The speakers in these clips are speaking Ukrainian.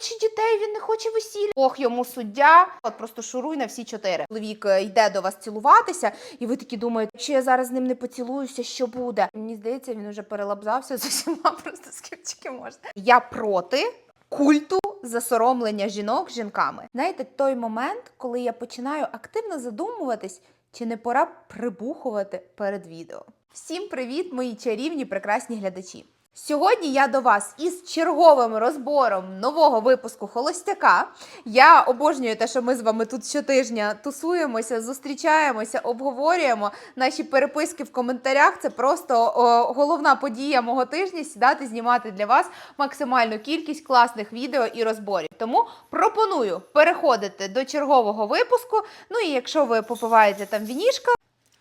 хоче дітей, він не хоче весілля. Ох, йому суддя. От просто шуруй на всі чотири. Чоловік е, йде до вас цілуватися, і ви такі думаєте, якщо я зараз з ним не поцілуюся, що буде? Мені здається, він уже перелабзався з усіма просто тільки можна. Я проти. Культу засоромлення жінок жінками. Знаєте, той момент, коли я починаю активно задумуватись, чи не пора прибухувати перед відео. Всім привіт, мої чарівні прекрасні глядачі! Сьогодні я до вас із черговим розбором нового випуску Холостяка. Я обожнюю те, що ми з вами тут щотижня тусуємося, зустрічаємося, обговорюємо наші переписки в коментарях. Це просто о, головна подія мого тижня сідати, знімати для вас максимальну кількість класних відео і розборів. Тому пропоную переходити до чергового випуску. Ну і якщо ви попиваєте там вінішка,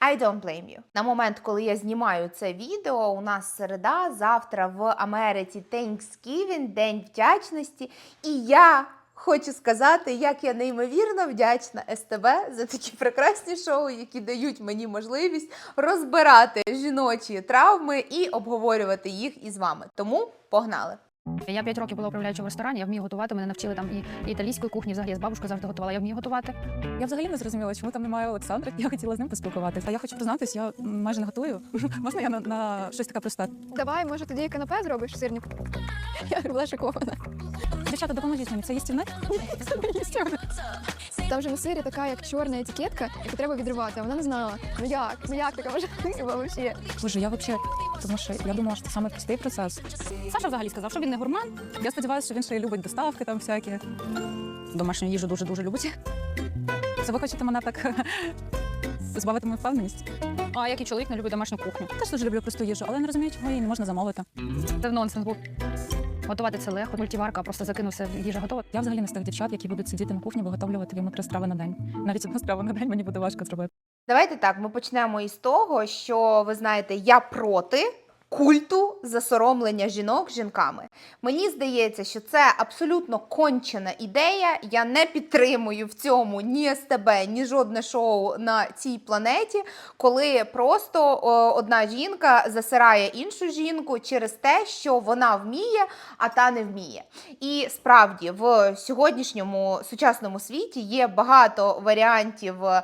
I don't blame you. На момент, коли я знімаю це відео, у нас середа, завтра в Америці Thanksgiving, День вдячності. І я хочу сказати, як я неймовірно вдячна СТБ за такі прекрасні шоу, які дають мені можливість розбирати жіночі травми і обговорювати їх із вами. Тому погнали! Я 5 років була управляюча в ресторані, я вмію готувати. Мене навчили там і, і італійської кухні. Взагалі з бабушкою завжди готувала. Я вмію готувати. Я взагалі не зрозуміла, чому там немає Олександра. Я хотіла з ним поспілкуватися. А я хочу признатись, я майже не готую. Можна я на, на щось таке просте? Давай, може, тоді канапе зробиш сирник. Я була шокована. Дівчата, допоможіть мені. Це їстівне? Там же на сирі така, як чорна етикетка, яку треба відривати. А вона не знала. Ну як? Ну як така може взагалі? Боже, я взагалі, тому що я думала, що це саме простий процес. Саша взагалі сказав, що він не гурман. Я сподіваюся, що він ще й любить доставки там всякі. Домашню їжу дуже дуже любить. Це ви хочете мене так збавити мою впевненість? А як і чоловік не любить домашню кухню. Теж дуже люблю просту їжу, але не розумію, чого її не можна замовити. Це нонсенс був. Готувати це легко, мультиварка, просто закинувся, їжа готова. Я взагалі не з тих дівчат, які будуть сидіти на кухні, виготовлювати йому три страви на день. Навіть одну страву на день мені буде важко зробити. Давайте так, ми почнемо із того, що ви знаєте, я проти. Культу засоромлення жінок жінками. Мені здається, що це абсолютно кончена ідея. Я не підтримую в цьому ні СТБ, ні жодне шоу на цій планеті, коли просто о, одна жінка засирає іншу жінку через те, що вона вміє, а та не вміє. І справді в сьогоднішньому сучасному світі є багато варіантів е,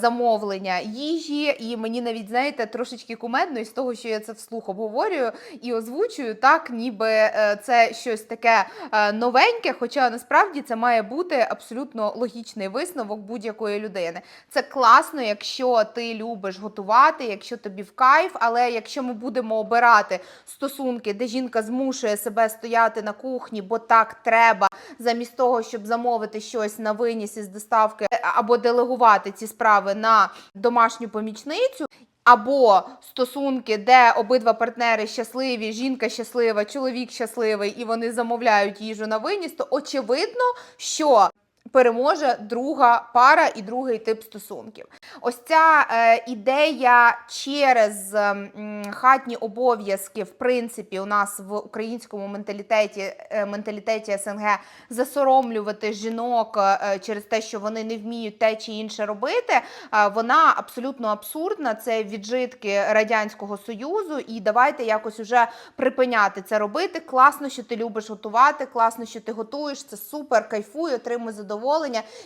замовлення їжі, і мені навіть знаєте трошечки кумедно із того, що я це вслух обговорюю і озвучую, так ніби е, це щось таке е, новеньке, хоча насправді це має бути абсолютно логічний висновок будь-якої людини. Це класно, якщо ти любиш готувати, якщо тобі в кайф, але якщо ми будемо обирати стосунки, де жінка змушує себе стояти на кухні, бо так треба, замість того, щоб замовити щось на виніс із доставки е, або делегувати ці справи на домашню помічницю. Або стосунки, де обидва партнери щасливі, жінка щаслива, чоловік щасливий, і вони замовляють їжу на виніс, то очевидно, що переможе друга пара і другий тип стосунків. Ось ця е, ідея через м, хатні обов'язки, в принципі, у нас в українському менталітеті, е, менталітеті СНГ засоромлювати жінок е, через те, що вони не вміють те чи інше робити, е, вона абсолютно абсурдна. Це віджитки радянського союзу, і давайте якось уже припиняти це робити. Класно, що ти любиш готувати, класно, що ти готуєш. Це супер, кайфуй, отримуй задоволення.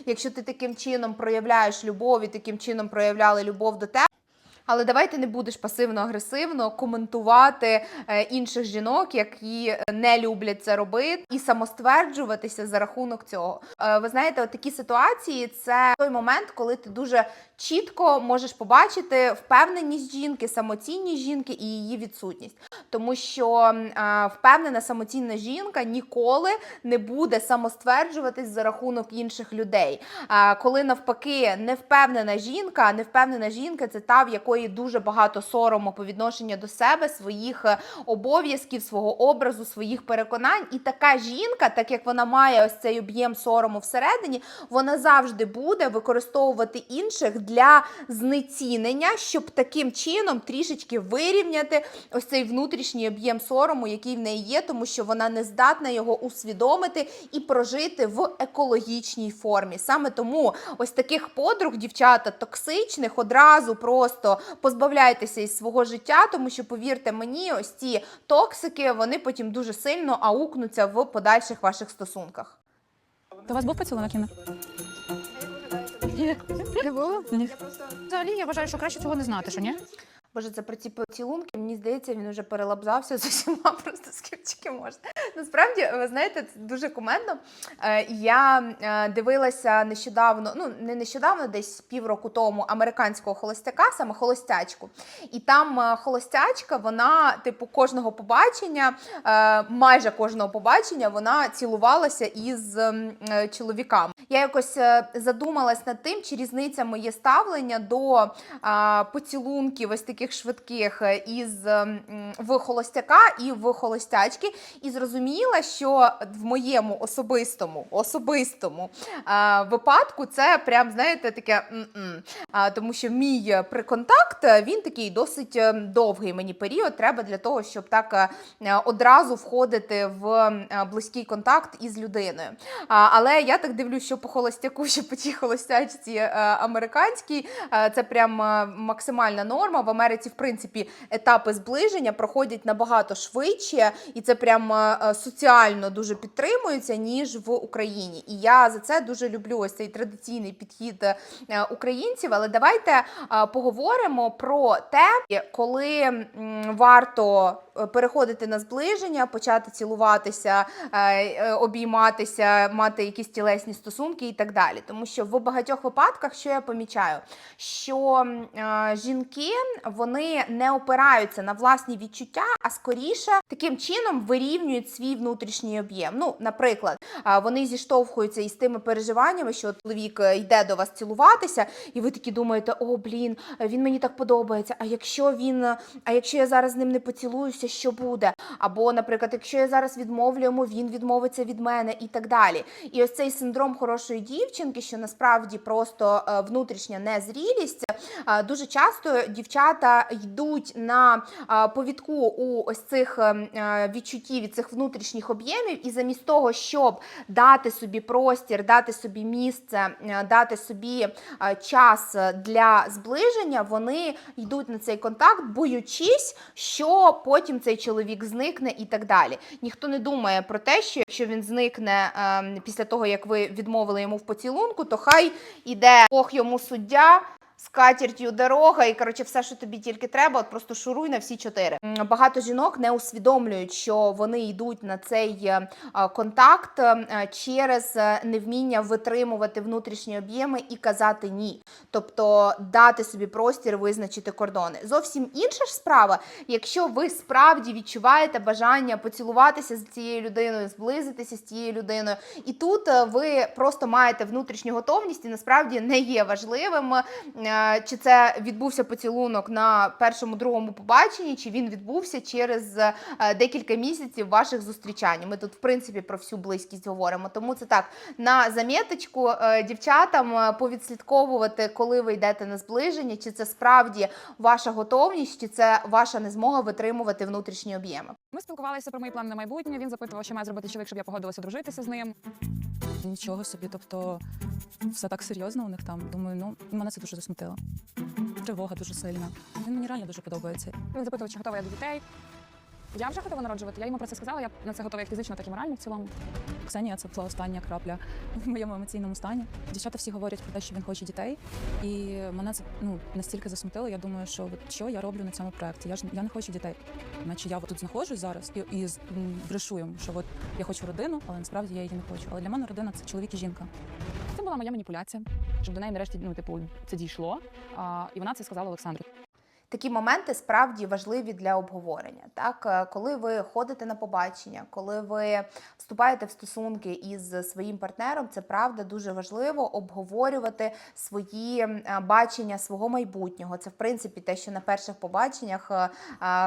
Якщо ти таким чином проявляєш любов і таким чином проявляли любов до тебе. Але давайте не будеш пасивно-агресивно коментувати е, інших жінок, які не люблять це робити, і самостверджуватися за рахунок цього. Е, ви знаєте, от такі ситуації це той момент, коли ти дуже чітко можеш побачити впевненість жінки, самоцінність жінки і її відсутність. Тому що впевнена самоцінна жінка ніколи не буде самостверджуватись за рахунок інших людей. Коли навпаки невпевнена жінка, невпевнена жінка це та, в якої дуже багато сорому по відношенню до себе, своїх е, обов'язків, свого образу, своїх переконань. І така жінка, так як вона має ось цей об'єм сорому всередині, вона завжди буде використовувати інших для знецінення, щоб таким чином трішечки вирівняти ось цей внутрішній об'єм сорому, який в неї є, тому що вона не здатна його усвідомити і прожити в екологічній формі. Саме тому ось таких подруг, дівчата, токсичних одразу просто позбавляйтеся із свого життя, тому що повірте мені, ось ці токсики вони потім дуже сильно аукнуться в подальших ваших стосунках. То у вас був поцілунок, Інна? Не було? Ні. Взагалі, я вважаю, що краще цього не знати, що ні? Боже, це про ці поцілунки. Мені здається, він уже перелабзався з усіма просто тільки можна. Насправді, ви знаєте, це дуже кумедно. Е, Я е, дивилася нещодавно, ну не нещодавно, десь півроку тому американського холостяка, саме холостячку. І там е, холостячка, вона, типу, кожного побачення, майже кожного побачення, вона цілувалася із чоловіками. Я якось е, задумалась над тим, чи різниця моє ставлення до а, поцілунків ось таких швидких е, із ем, в холостяка і в холостячки, і зрозуміла, що в моєму особистому особистому а, випадку це прям знаєте таке. А, тому що мій приконтакт е, він такий досить е, довгий мені період. Треба для того, щоб так одразу входити в близький контакт із людиною. А, але я так дивлюсь, що по холостяку, що по тій холостячці е, американській, е, це прям е, максимальна норма. В Америці, в принципі, етапи зближення проходять набагато швидше, і це прям соціально дуже підтримується, ніж в Україні. І я за це дуже люблю ось цей традиційний підхід українців. Але давайте поговоримо про те, коли варто переходити на зближення, почати цілуватися, обійматися, мати якісь тілесні стосунки і так далі. Тому що в багатьох випадках, що я помічаю, що е, жінки вони не опираються на власні відчуття, а скоріше таким чином вирівнюють свій внутрішній об'єм. Ну, наприклад, а, вони зіштовхуються із тими переживаннями, що чоловік е, йде до вас цілуватися, і ви такі думаєте, о, блін, він мені так подобається. А якщо він, е, а якщо я зараз з ним не поцілуюся, що буде? Або, наприклад, якщо я зараз відмовлю йому, він відмовиться від мене і так далі. І ось цей синдром хорошої дівчинки, що насправді просто е, внутрішня незрілість, е, дуже часто дівчата йдуть на е, повідку у ось цих е, е, відчуттів від цих внутрішніх об'ємів, і замість того, щоб дати собі простір, дати собі місце, дати собі час для зближення, вони йдуть на цей контакт, боючись, що потім цей чоловік зникне і так далі. Ніхто не думає про те, що якщо він зникне е, після того, як ви відмовили йому в поцілунку, то хай іде Бог йому суддя. З дорога, і коротше, все, що тобі тільки треба, от просто шуруй на всі чотири. Багато жінок не усвідомлюють, що вони йдуть на цей е, контакт е, через е, невміння витримувати внутрішні об'єми і казати ні. Тобто дати собі простір, визначити кордони. Зовсім інша ж справа, якщо ви справді відчуваєте бажання поцілуватися з цією людиною, зблизитися з цією людиною, і тут ви просто маєте внутрішню готовність, і насправді не є важливим, чи це відбувся поцілунок на першому другому побаченні, чи він відбувся через е, декілька місяців ваших зустрічань. Ми тут, в принципі, про всю близькість говоримо. Тому це так на заміточку е, дівчатам е, повідслідковувати, коли ви йдете на зближення, чи це справді ваша готовність, чи це ваша незмога витримувати внутрішні об'єми. Ми спілкувалися про мої плани на майбутнє. Він запитував, що має зробити чоловік, щоб я погодилася дружитися з ним. Нічого собі, тобто все так серйозно у них там. Думаю, ну мене це дуже засмутило. Тривога дуже сильна. Він мені реально дуже подобається. Він запитував, чи готова я до дітей. Я вже готова народжувати. Я йому про це сказала. Я на це готова як фізично, так і морально в цілому. Ксенія це була остання крапля в моєму емоційному стані. Дівчата всі говорять про те, що він хоче дітей, і мене це ну настільки засмутило. Я думаю, що от що я роблю на цьому проекті? Я ж я не хочу дітей. Наче я тут знаходжусь зараз і, і з- брешу йому, що от я хочу родину, але насправді я її не хочу. Але для мене родина це чоловік і жінка. Це була моя маніпуляція, щоб до неї нарешті ну типу це дійшло. А, і вона це сказала Олександру. Такі моменти справді важливі для обговорення. Так, Е, коли ви ходите на побачення, коли ви вступаєте в стосунки із своїм партнером, це правда дуже важливо обговорювати свої е, бачення свого майбутнього. Це в принципі те, що на перших побаченнях е,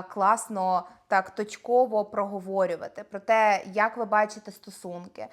класно так точково проговорювати про те, як ви бачите стосунки,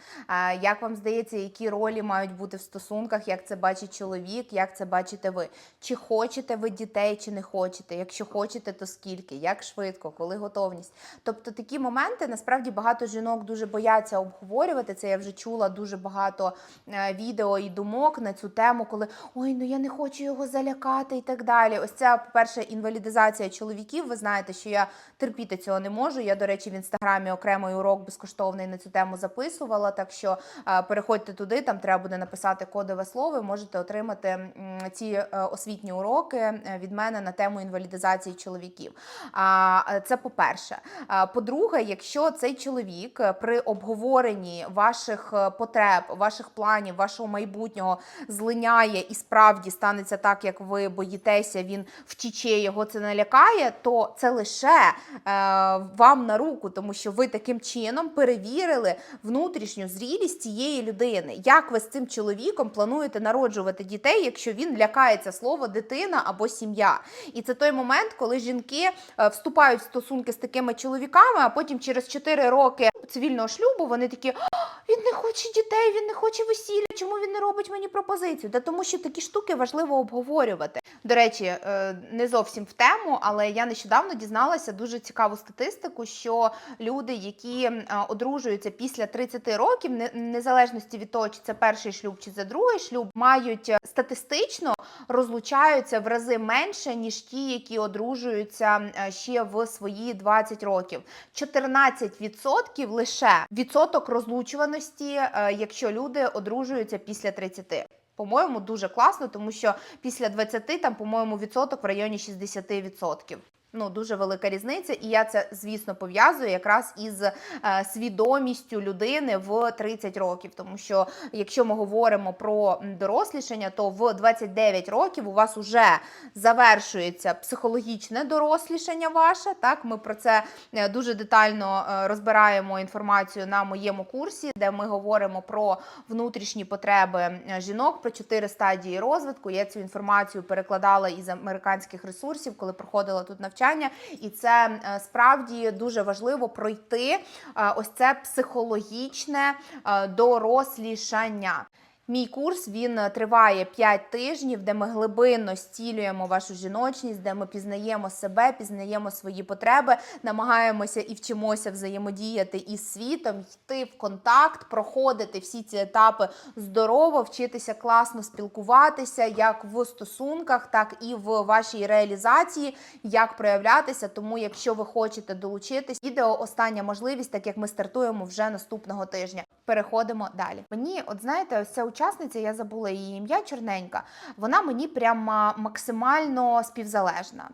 як вам здається, які ролі мають бути в стосунках, як це бачить чоловік, як це бачите ви. Чи хочете ви дітей, чи не хочете? Якщо хочете, то скільки, як швидко, коли готовність. Тобто такі моменти насправді багато жінок дуже бояться обговорювати. Це я вже чула дуже багато е, відео і думок на цю тему, коли ой, ну я не хочу його залякати і так далі. Ось ця, по-перше, інвалідизація чоловіків. Ви знаєте, що я терпіти цього не можу. Я, до речі, в інстаграмі окремий урок безкоштовний на цю тему записувала. Так що переходьте туди, там треба буде написати кодове слово. Можете отримати ці е, освітні уроки е, від мене на тему інвалідизації чоловіків. Е, це по-перше. По-друге, якщо цей чоловік при обговоренні ваших потреб, ваших планів, вашого майбутнього злиняє і справді станеться так, як ви боїтеся, він втіче, його це налякає, то це лише вам на руку, тому що ви таким чином перевірили внутрішню зрілість цієї людини. Як ви з цим чоловіком плануєте народжувати дітей, якщо він лякається слово дитина або сім'я? І це той момент, коли жінки е, вступають в стосунки з такими чоловіками, а потім через 4 роки цивільного шлюбу вони такі: «А, він не хоче дітей, він не хоче весілля. Чому він не робить мені пропозицію? Та тому, що такі штуки важливо обговорювати. До речі, е, не зовсім в тему, але я нещодавно дізналася дуже цікаву статистику, що люди, які е, одружуються після 30 років, незалежності від того, чи це перший шлюб, чи це другий шлюб, мають е, статистично розлучаються в рази менше, ніж ті, які одружуються е, ще в свої 20 років. 14% лише відсоток розлучуваності, е, якщо люди одружуються після 30. По-моєму, дуже класно, тому що після 20 там, по-моєму, відсоток в районі 60%. Ну, дуже велика різниця, і я це, звісно, пов'язую якраз із е, свідомістю людини в 30 років. Тому що якщо ми говоримо про дорослішання, то в 29 років у вас уже завершується психологічне дорослішання ваше. Так, ми про це е, дуже детально е, розбираємо інформацію на моєму курсі, де ми говоримо про внутрішні потреби жінок, про чотири стадії розвитку. Я цю інформацію перекладала із американських ресурсів, коли проходила тут навчання. І це е, справді дуже важливо пройти е, ось це психологічне е, дорослішання. Мій курс він е, триває 5 тижнів, де ми глибинно зцілюємо вашу жіночність, де ми пізнаємо себе, пізнаємо свої потреби, намагаємося і вчимося взаємодіяти із світом, йти в контакт, проходити всі ці етапи здорово, вчитися класно спілкуватися, як в стосунках, так і в вашій реалізації, як проявлятися. Тому, якщо ви хочете долучитись, відео остання можливість, так як ми стартуємо вже наступного тижня. Переходимо далі. Мені, от знаєте, ось ця учасниця, я забула її ім'я чорненька. Вона мені прямо максимально співзалежна.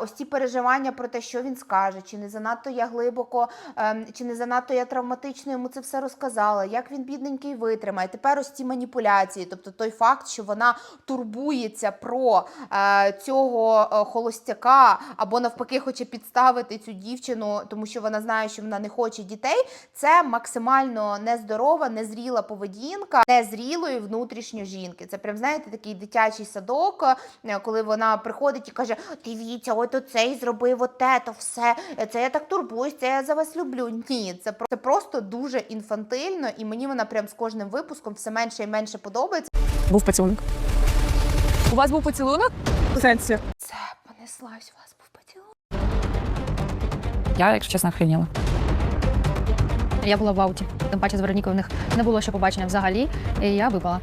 Ось ці переживання про те, що він скаже, чи не занадто я глибоко, ем, чи не занадто я травматично йому це все розказала, як він бідненький витримає. Тепер ось ці маніпуляції, тобто той факт, що вона турбується про е, цього е, холостяка, або навпаки хоче підставити цю дівчину, тому що вона знає, що вона не хоче дітей. Це максимально нездорова, незріла поведінка незрілої внутрішньої жінки. Це прям знаєте такий дитячий садок, е, коли вона приходить і каже: Дивіться, от оцей зробив от те, то все. Це я так турбуюсь, це я за вас люблю. Ні, це це просто дуже інфантильно, і мені вона прям з кожним випуском все менше і менше подобається. Був поцілунок. У вас був поцілунок? У сенсі. Це понеслась у вас був поцілунок. Я, якщо чесно, охреніла. Я була в ауті. Тим паче з Веронікою в них не було ще побачення взагалі, і я випала.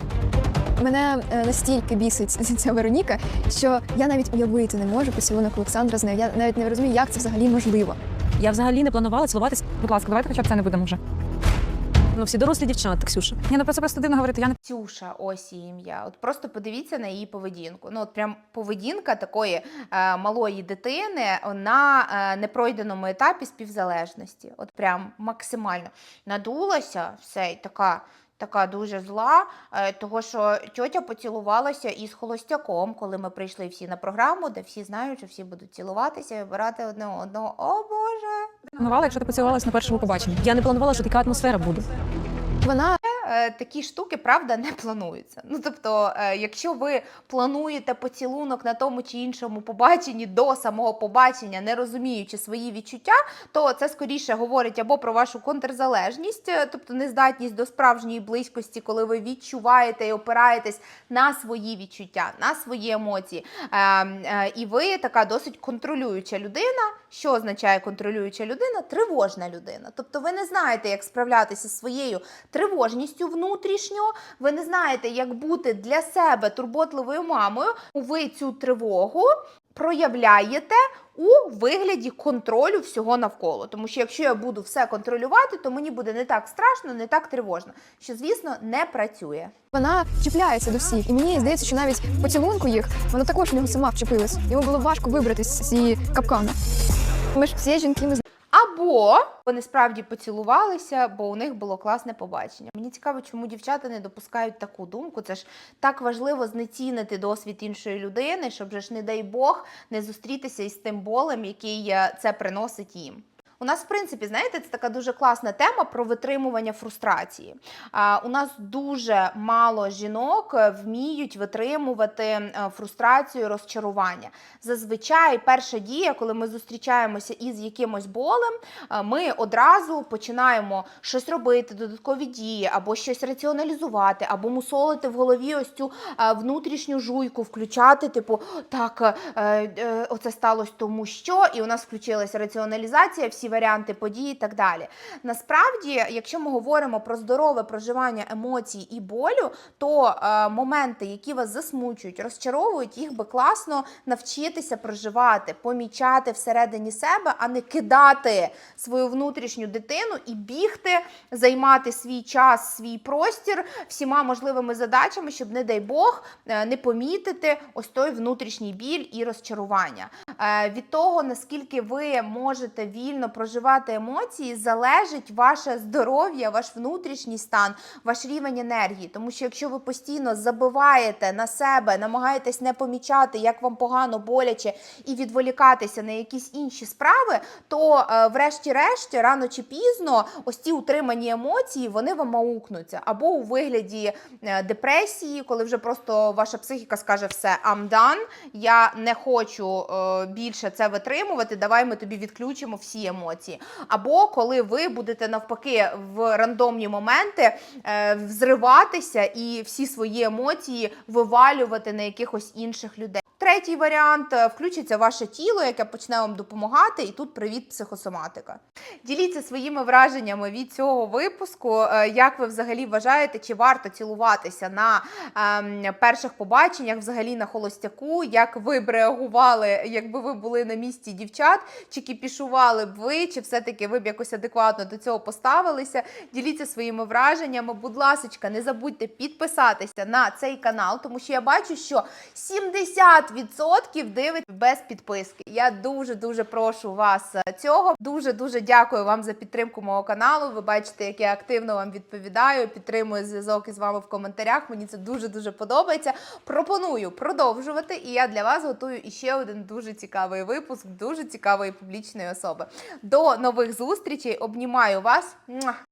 Мене е, настільки бісить ця Вероніка, що я навіть уявити не можу поцілунок Олександра з нею. Я навіть не розумію, як це взагалі можливо. Я взагалі не планувала цілуватись. Будь ласка, давайте хоча б це не будемо вже. Ну, всі дорослі дівчата, Ксюша. Ні, ну про це просто дивно говорити. Я не Ксюша, ось її ім'я. От просто подивіться на її поведінку. Ну, от прям поведінка такої е, малої дитини на е, непройденому етапі співзалежності. От прям максимально надулася все і така. Така дуже зла, е, того що тьотя поцілувалася із холостяком, коли ми прийшли всі на програму, де всі знають, що всі будуть цілуватися і вибирати одне одного. О Боже! планувала, якщо ти поцілувалася на першому побаченні. Я не планувала, що така атмосфера буде. Вона такі штуки, правда, не плануються. Ну тобто, е, якщо ви плануєте поцілунок на тому чи іншому побаченні до самого побачення, не розуміючи свої відчуття, то це скоріше говорить або про вашу контрзалежність, е, тобто нездатність до справжньої близькості, коли ви відчуваєте і опираєтесь на свої відчуття, на свої емоції. Е, е, і ви така досить контролююча людина. Що означає контролююча людина? Тривожна людина. Тобто ви не знаєте, як справлятися зі своєю тривожністю внутрішньо, ви не знаєте, як бути для себе турботливою мамою. Ви цю тривогу проявляєте у вигляді контролю всього навколо. Тому що якщо я буду все контролювати, то мені буде не так страшно, не так тривожно, що звісно не працює. Вона чіпляється до всіх, і мені здається, що навіть поцілунку їх вона також в нього сама вчепилась. Йому було важко вибратись з цієї капкани. Ми ж всі жінки ми Або вони справді поцілувалися, бо у них було класне побачення. Мені цікаво, чому дівчата не допускають таку думку. Це ж так важливо знецінити досвід іншої людини, щоб же ж, не дай Бог, не зустрітися із тим болем, який е, це приносить їм. У нас, в принципі, знаєте, це така дуже класна тема про витримування фрустрації. У нас дуже мало жінок е, вміють витримувати е, фрустрацію, розчарування. Зазвичай перша дія, коли ми зустрічаємося із якимось болем, е, ми одразу починаємо щось робити, додаткові дії, або щось раціоналізувати, або мусолити в голові ось цю внутрішню жуйку, включати, типу, так, оце сталося тому що, і у нас включилася раціоналізація, всі варіанти подій і так далі. Насправді, якщо ми говоримо про здорове проживання емоцій і болю, то е, моменти, які вас засмучують, розчаровують, їх би класно навчитися проживати, помічати всередині себе, а не кидати свою внутрішню дитину і бігти, займати свій час, свій простір всіма можливими задачами, щоб, не дай Бог, е, не помітити ось той внутрішній біль і розчарування. Е, Від того, наскільки ви можете вільно проживати емоції, залежить ваше здоров'я, ваш внутрішній стан, ваш рівень енергії. Тому що якщо ви постійно забиваєте на себе, намагаєтесь не помічати, як вам погано, боляче, і відволікатися на якісь інші справи, то е, врешті-решт, рано чи пізно, ось ці утримані емоції вони вам аукнуться або у вигляді е, депресії, коли вже просто ваша психіка скаже все, I'm done, я не хочу е, більше це витримувати. Давай ми тобі відключимо всі емоції. Або коли ви будете навпаки в рандомні моменти е, взриватися і всі свої емоції вивалювати на якихось інших людей. Третій варіант е, включиться ваше тіло, яке почне вам допомагати, і тут привіт, психосоматика. Діліться своїми враженнями від цього випуску. Е, Як ви взагалі вважаєте, чи варто цілуватися на ем, перших побаченнях, взагалі на холостяку? Як ви б реагували, якби ви були на місці дівчат? Чи кіпішували б ви, чи все-таки ви б якось адекватно до цього поставилися? Діліться своїми враженнями. Будь ласка, не забудьте підписатися на цей канал, тому що я бачу, що 70% дивить без підписки. Я дуже дуже прошу вас е, цього. Дуже дуже дякую вам за підтримку мого каналу. Ви бачите, як я активно вам відповідаю, підтримую зв'язок із вами в коментарях. Мені це дуже дуже подобається. Пропоную продовжувати, і я для вас готую іще один дуже цікавий випуск, дуже цікавої публічної особи. До нових зустрічей. Обнімаю вас.